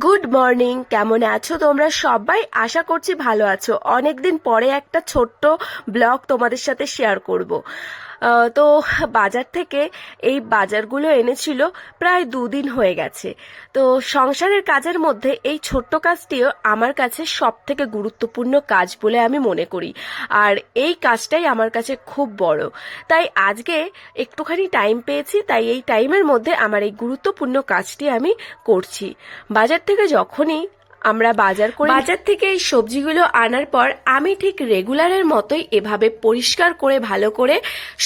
Good morning কেমন আছো তোমরা? সবাই আশা করছি ভালো আছো। অনেকদিন পরে একটা ছোট্ট ব্লগ তোমাদের সাথে শেয়ার করব। তো বাজার থেকে এই বাজারগুলো এনেছিল প্রায় দুদিন হয়ে গেছে। তো সংসারের কাজের মধ্যে এই ছোট্ট কাজটিও আমার কাছে সব থেকে গুরুত্বপূর্ণ কাজ বলে আমি মনে করি। আর এই কাজটাই আমার কাছে খুব বড়। তাই আজকে একটুখানি টাইম পেয়েছি, তাই এই টাইমের মধ্যে আমার এই গুরুত্বপূর্ণ কাজটি আমি করছি। বাজার থেকে যখনই আমরা বাজার করি। বাজার থেকে এই সবজিগুলো আনার পর আমি ঠিক রেগুলারের মতোই এভাবে পরিষ্কার করে, ভালো করে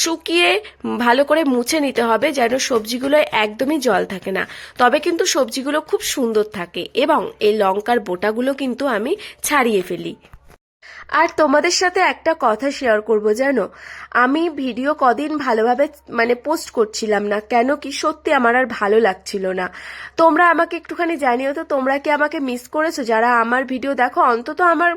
শুকিয়ে, ভালো করে মুছে নিতে হবে যেন সবজিগুলো একদমই জল থাকে না। তবে কিন্তু সবজিগুলো খুব সুন্দর থাকে এবং এই লঙ্কার বোটাগুলো কিন্তু আমি ছাড়িয়ে ফেলি। আর তোমাদের সাথে একটা কথা শেয়ার করব, জানো? আমি ভিডিও কদিন ভালোভাবে মানে পোস্ট করছিলাম না, কেন কি সত্যি আমার আর ভালো লাগছিল না। তোমরা আমাকে একটুখানি জানিও তো, তোমরা কি আমাকে মিস করেছ? যারা আমার ভিডিও দেখো, অন্তত আমার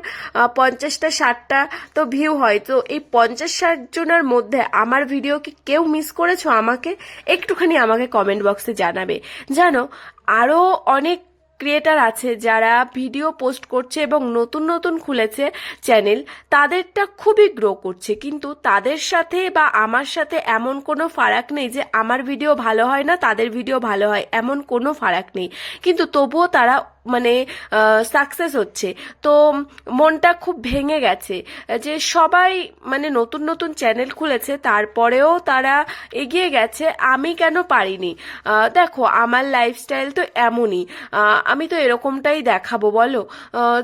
পঞ্চাশটা, ষাটটা তো ভিউ হয়। তো এই পঞ্চাশ, ষাট জনের মধ্যে আমার ভিডিও কি কেউ মিস করেছ? আমাকে একটুখানি আমাকে কমেন্ট বক্সে জানাবে। জানো আরও অনেক ক্রিয়েটার আছে যারা ভিডিও পোস্ট করছে এবং নতুন নতুন খুলেছে চ্যানেল, তাদেরটা খুবই গ্রো করছে। কিন্তু তাদের সাথে বা আমার সাথে এমন কোনো ফারাক নেই যে আমার ভিডিও ভালো হয় না, তাদের ভিডিও ভালো হয়, এমন কোনো ফারাক নেই। কিন্তু তবুও তারা মানে সাকসেস হচ্ছে। তো মনটা খুব ভেঙে গেছে যে সবাই মানে নতুন নতুন চ্যানেল খুলেছে, তারপরেও তারা এগিয়ে গেছে, আমি কেন পারিনি? দেখো, আমার লাইফস্টাইল তো এমনই। আমি তো এরকমটাই দেখাবো, বলো?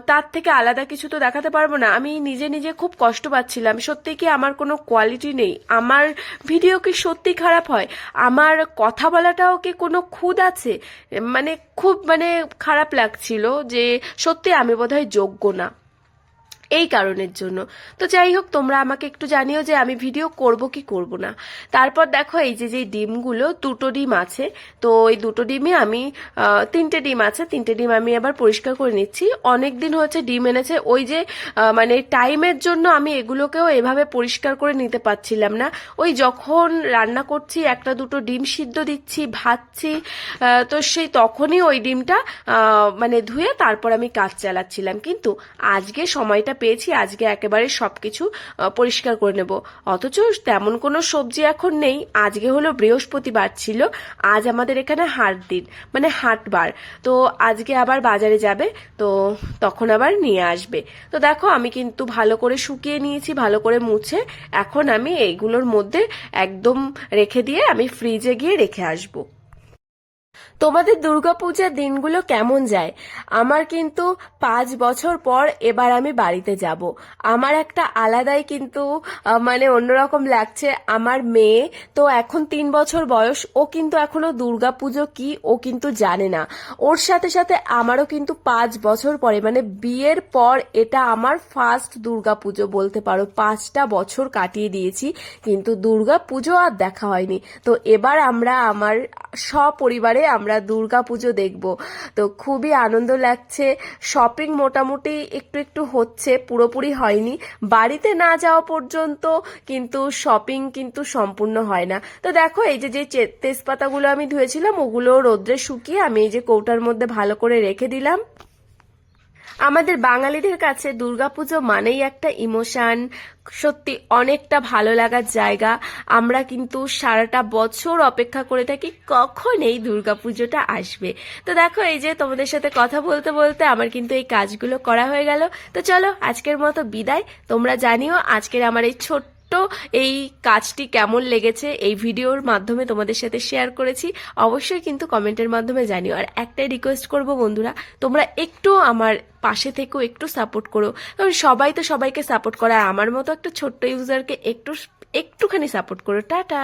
তার থেকে আলাদা কিছু তো দেখাতে পারব না। আমি নিজে নিজে খুব কষ্ট পাচ্ছিলাম। সত্যি কি আমার কোনো কোয়ালিটি নেই? আমার ভিডিও কি সত্যি খারাপ হয়? আমার কথা বলাটাও কি কোনো খুদ আছে? মানে খুব মানে খারাপ লাগছিল যে সত্যি আমি বোধহয় যোগ্য না। এই কারণের জন্য। তো যাই হোক তোমরা আমাকে একটু জানিও যে আমি ভিডিও করব কি করব না। তারপর দেখো, এই যে যে ডিমগুলো, দুটো ডিম আছে। তো এই দুটো ডিমে আমি তিনটে ডিম আছে। তিনটে ডিম আমি আবার পরিষ্কার করে নিচ্ছি। অনেক দিন হচ্ছে ডিম এনেছে। ওই যে মানে টাইমের জন্য আমি এগুলোকেও এভাবে পরিষ্কার করে নিতে পারছিলাম না। ওই যখন রান্না করছি, একটা দুটো ডিম সিদ্ধ দিচ্ছি, ভাজছি তো সেই তখনই ওই ডিমটা মানে ধুয়ে তারপর আমি কাজ চালাচ্ছিলাম। কিন্তু আজকে সময়টা পেয়েছি আজকে একেবারে সবকিছু আহ, পরিষ্কার করে নেব। অথচ তেমন কোনো সবজি এখন নেই। আজকে হলো বৃহস্পতিবার ছিল আজ আমাদের এখানে হাট দিন মানে হাটবার তো আজকে আবার বাজারে যাবে তো তখন আবার নিয়ে আসবে। তো দেখো আমি কিন্তু ভালো করে শুকিয়ে নিয়েছি ভালো করে মুছে। এখন আমি এইগুলোর মধ্যে একদম রেখে দিয়ে আমি ফ্রিজে গিয়ে রেখে আসব। তোমাদের দুর্গাপূজার দিনগুলো কেমন যায়? আমার কিন্তু পাঁচ বছর পর এবার আমি বাড়িতে যাব। আমার একটা আলাদাই কিন্তু মানে অন্যরকম লাগছে। আমার মেয়ে তো এখন তিন বছর বয়স, ও কিন্তু এখনও দুর্গাপুজো কি, ও কিন্তু জানে না। ওর সাথে সাথে আমারও কিন্তু পাঁচ বছর পরে মানে বিয়ের পর এটা আমার ফার্স্ট দুর্গাপুজো বলতে পারো। পাঁচটা বছর কাটিয়ে দিয়েছি, কিন্তু দুর্গাপুজো আর দেখা হয়নি। তো এবার আমরা আমার সপরিবারে আমরা দুর্গা পুজো দেখব। তো খুবই আনন্দ লাগছে। শপিং মোটামুটি একটু একটু হচ্ছে, পুরোপুরি হয়নি। বাড়িতে না যাওয়া পর্যন্ত কিন্তু শপিং কিন্তু সম্পূর্ণ হয় না। তো দেখো, এই যে যে তেজপাতাগুলো আমি ধুয়েছিলাম ওগুলো রোদ্রে শুকিয়ে আমি এই যে কৌটার মধ্যে ভালো করে রেখে দিলাম। আমাদের বাঙালিদের কাছে দুর্গাপুজো মানেই একটা ইমোশন। সত্যি অনেকটা ভালো লাগার জায়গা। আমরা কিন্তু সারাটা বছর অপেক্ষা করে থাকি কখন এই দুর্গাপুজোটা আসবে। তো দেখো, এই যে তোমাদের সাথে কথা বলতে বলতে আমার কিন্তু এই কাজগুলো করা হয়ে গেল। তো চলো, আজকের মতো বিদায়। তোমরা জানিও, আজকের আমার এই ছোট্ট এই কাজটি কেমন লেগেছে এই ভিডিওর মাধ্যমে তোমাদের সাথে শেয়ার করেছি, অবশ্যই কিন্তু কমেন্টের মাধ্যমে জানিও। আর একটাই রিকোয়েস্ট করব বন্ধুরা, তোমরা একটু আমার পাশে থেকেও একটু সাপোর্ট করো। কারণ সবাই তো সবাইকে সাপোর্ট করে আমার মতো একটা ছোট্ট ইউজারকে একটু, একটুখানি সাপোর্ট করো। টাটা!